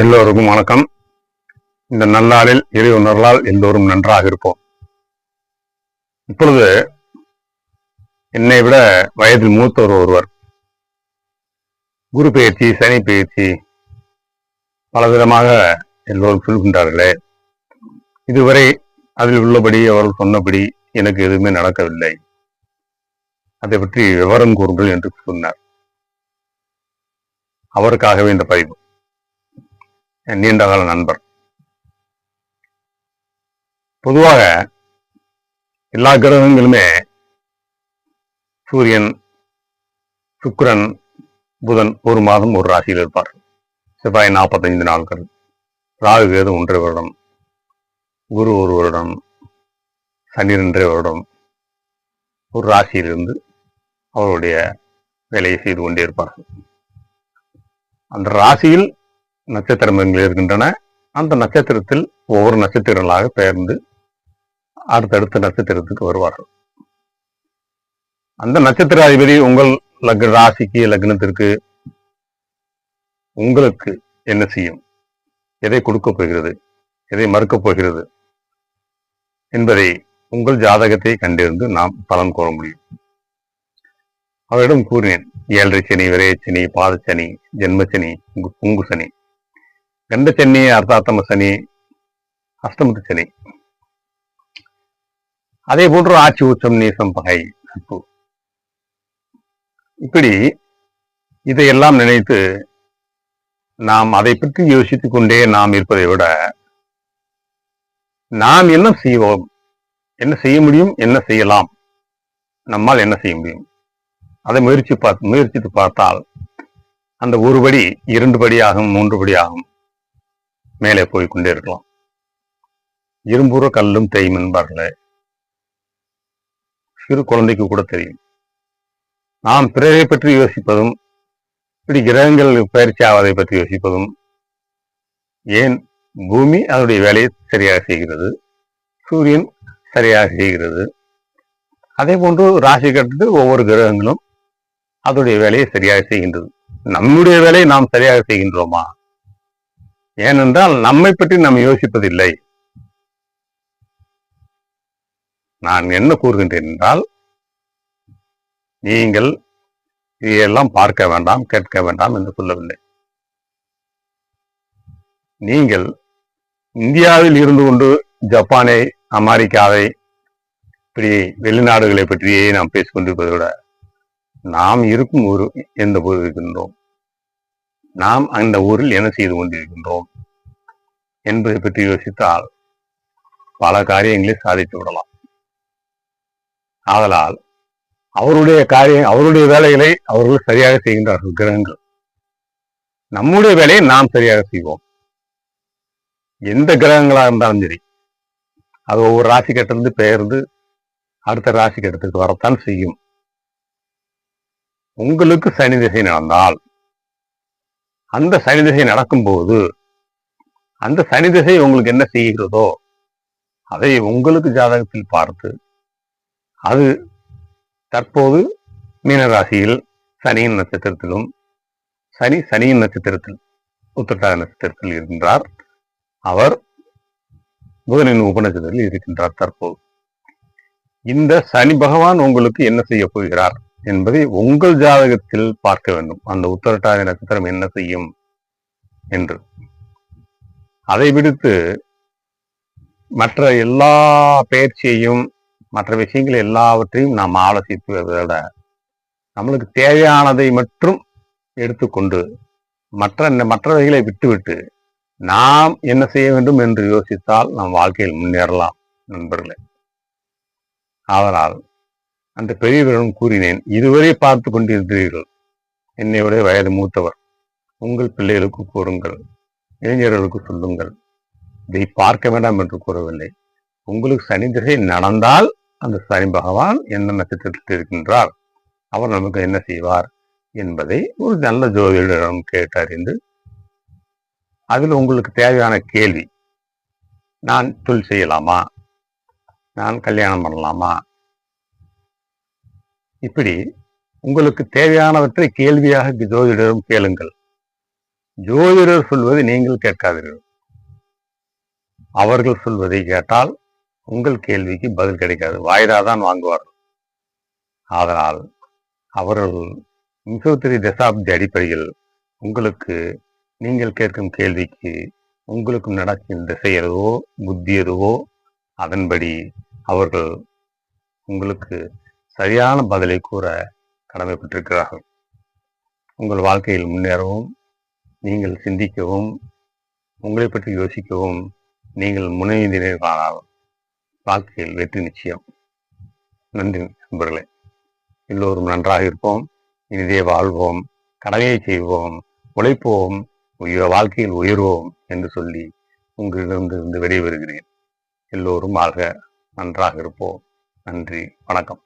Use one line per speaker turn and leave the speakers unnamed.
எல்லோருக்கும் வணக்கம். இந்த நல்லாளில் இறை உணர்வால் எல்லோரும் நன்றாக இருப்போம். இப்பொழுது என்னை விட வயதில் மூத்தவர் ஒருவர். குரு பயிற்சி சனி பயிற்சி பலவிதமாக எல்லோரும் சொல்கின்றார்களே. இதுவரை அதில் உள்ளபடி அவர்கள் சொன்னபடி எனக்கு எதுவுமே நடக்கவில்லை. அதை பற்றி விவரம் கூறுங்கள் என்று சொன்னார். அவருக்காகவே இந்த பதிவு. என் நீண்டகால நண்பர். பொதுவாக எல்லா கிரகங்களுமே சூரியன் சுக்கிரன் புதன் ஒரு மாதம் ஒரு ராசியில் இருப்பார். செவ்வாய் நாற்பத்தைந்து நாட்கள் ராகு கேது ஒன்றரை வருடம் குரு ஒரு வருடம் சனி ரெண்டரை வருடம் ஒரு ராசியிலிருந்து அவருடைய வேலையை செய்து கொண்டே இருப்பார்கள். அந்த ராசியில் நட்சத்திரங்கள் இருக்கின்றன. அந்த நட்சத்திரத்தில் ஒவ்வொரு நட்சத்திரங்களாக பெயர்ந்து அடுத்தடுத்த நட்சத்திரத்துக்கு வருவார்கள். அந்த நட்சத்திர அதிபதி உங்கள் லக்ன ராசிக்கு லக்னத்திற்கு உங்களுக்கு என்ன செய்யும்? எதை கொடுக்க போகிறது? எதை மறுக்கப் போகிறது? என்பதை உங்கள் ஜாதகத்தை கண்டிருந்து நாம் பலன் கூற முடியும். அவரிடம் கூறினேன். ஏழரை சனி விரைய சனி பாதச்சனி ஜென்மச்சனி புங்கு சனி கண்ட சனி அர்த்தாத்தம சனி அஷ்டமத்து சனி. அதே போன்று ஆட்சி உச்சம் நீசம் பகை நட்பு. இப்படி இதையெல்லாம் நினைத்து நாம் அதை பற்றி யோசித்துக் கொண்டே நாம் இருப்பதை விட நாம் என்ன செய்வோம்? என்ன செய்ய முடியும்? என்ன செய்யலாம்? நம்மால் என்ன செய்ய முடியும்? அதை முயற்சி பார்த்து முயற்சித்து பார்த்தால் அந்த ஒரு படி இரண்டு படி ஆகும் மூன்று படி ஆகும். மேலே போய் கொண்டே இருக்கலாம். இரும்புற கல்லும் தேயும் என்பார்களே. சிறு குழந்தைக்கு கூட தெரியும். நாம் பிறரை பற்றி யோசிப்பதும் இப்படி கிரகங்கள் பயிற்சி ஆவதை பற்றி யோசிப்பதும் ஏன் பூமி அதனுடைய வேலையை சரியாக செய்கிறது சூரியன் சரியாக செய்கிறது அதே போன்று ராசி கட்டத்து ஒவ்வொரு கிரகங்களும் அதனுடைய வேலையை சரியாக செய்கின்றது. நம்முடைய வேலையை நாம் சரியாக செய்கின்றோமா? ஏனென்றால் நம்மை பற்றி நாம் யோசிப்பதில்லை. நான் என்ன கூறுகின்றேன் என்றால் நீங்கள் இதையெல்லாம் பார்க்க வேண்டாம் கேட்க வேண்டாம் என்று சொல்லவில்லை. நீங்கள் இந்தியாவில் இருந்து கொண்டு ஜப்பானை அமெரிக்காவை இப்படி வெளிநாடுகளை பற்றியே நாம் பேசிக்கொண்டிருப்பதை விட நாம் இருக்கும் ஊர் எந்த ஊர் இருக்கின்றோம்? நாம் அந்த ஊரில் என்ன செய்து கொண்டிருக்கின்றோம் என்பதை பற்றி யோசித்தால் பல காரியங்களை சாதித்து விடலாம். ஆதலால் அவருடைய காரியம் அவருடைய வேலைகளை அவர்கள் சரியாக செய்கின்றார்கள் கிரகங்கள். நம்முடைய வேலையை நாம் சரியாக செய்வோம். எந்த கிரகங்களாக இருந்தாலும் சரி அது ஒவ்வொரு ராசி கட்டிலிருந்து பெயர்ந்து அடுத்த ராசி கட்டத்துக்கு வரத்தான் செய்யும். உங்களுக்கு சனி திசை நடந்தால் அந்த சனி திசை நடக்கும்போது அந்த சனி திசை உங்களுக்கு என்ன செய்கிறதோ அதை உங்களுக்கு ஜாதகத்தில் பார்த்து அது தற்போது மீனராசியில் சனியின் நட்சத்திரத்திலும் சனி சனியின் நட்சத்திரத்தில் உத்திரட்டாத நட்சத்திரத்தில் இருக்கின்றார். அவர் புதனின் உபநட்சத்திரத்தில் இருக்கின்றார் தற்போது. இந்த சனி பகவான் உங்களுக்கு என்ன செய்ய போகிறார்? என்பதை உங்கள் ஜாதகத்தில் பார்க்க வேண்டும். அந்த உத்தரட்டாதி நட்சத்திரம் என்ன செய்யும் என்று. அதை விடுத்து மற்ற எல்லா பயிற்சியையும் மற்ற விஷயங்கள் எல்லாவற்றையும் நாம் ஆலோசித்து விட நம்மளுக்கு தேவையானதை மட்டும் எடுத்துக்கொண்டு மற்ற மற்றவைகளை விட்டுவிட்டு நாம் என்ன செய்ய வேண்டும் என்று யோசித்தால் நம் வாழ்க்கையில் முன்னேறலாம் நண்பர்களே. ஆதலால் அந்த பெரியவரிடம் கூறினேன் இதுவரை பார்த்து கொண்டிருக்கிறீர்கள் என்னை விட வயது மூத்தவர். உங்கள் பிள்ளைகளுக்கு கூறுங்கள். இளைஞர்களுக்கு சொல்லுங்கள். இதை பார்க்க வேண்டாம் என்று கூறவில்லை. உங்களுக்கு சனி திசை நடந்தால் அந்த சனி பகவான் என்ன நட்சத்திரத்தில் இருக்கின்றார்? அவர் நமக்கு என்ன செய்வார்? என்பதை ஒரு நல்ல ஜோதிடரிடம் கேட்டறிந்து அதில் உங்களுக்கு தேவையான கேள்வி. நான் தொழில் செய்யலாமா? நான் கல்யாணம் பண்ணலாமா? இப்படி உங்களுக்கு தேவையானவற்றை கேள்வியாக ஜோதிடரும் கேளுங்கள். ஜோதிடர் சொல்வதை நீங்கள் கேட்காதீர்கள். அவர்கள் சொல்வதை கேட்டால் உங்கள் கேள்விக்கு பதில் கிடைக்காது. வாய்தாதான் வாங்குவார்கள். அதனால் அவர்கள் முப்பத்திரி தசாப்தி அடிப்படையில் உங்களுக்கு நீங்கள் கேட்கும் கேள்விக்கு உங்களுக்கு நடக்கும் திசை எதுவோ புத்தி எதுவோ அதன்படி அவர்கள் உங்களுக்கு சரியான பதிலை கூற கடமைப்பட்டிருக்கிறார்கள். உங்கள் வாழ்க்கையில் முன்னேறவும் நீங்கள் சிந்திக்கவும் உங்களை பற்றி யோசிக்கவும் நீங்கள் முனைந்தீர்களானால் வாழ்க்கையில் வெற்றி நிச்சயம். நன்றி நண்பர்களே. எல்லோரும் நன்றாக இருப்போம். இனிதே வாழ்வோம் கடமையை செய்வோம் உழைப்போம் உய- வாழ்க்கையில் உயர்வோம் என்று சொல்லி உங்களிடமிருந்து விடைபெறுகிறேன். எல்லோரும் வாழ்க நன்றாக இருப்போம். நன்றி வணக்கம்.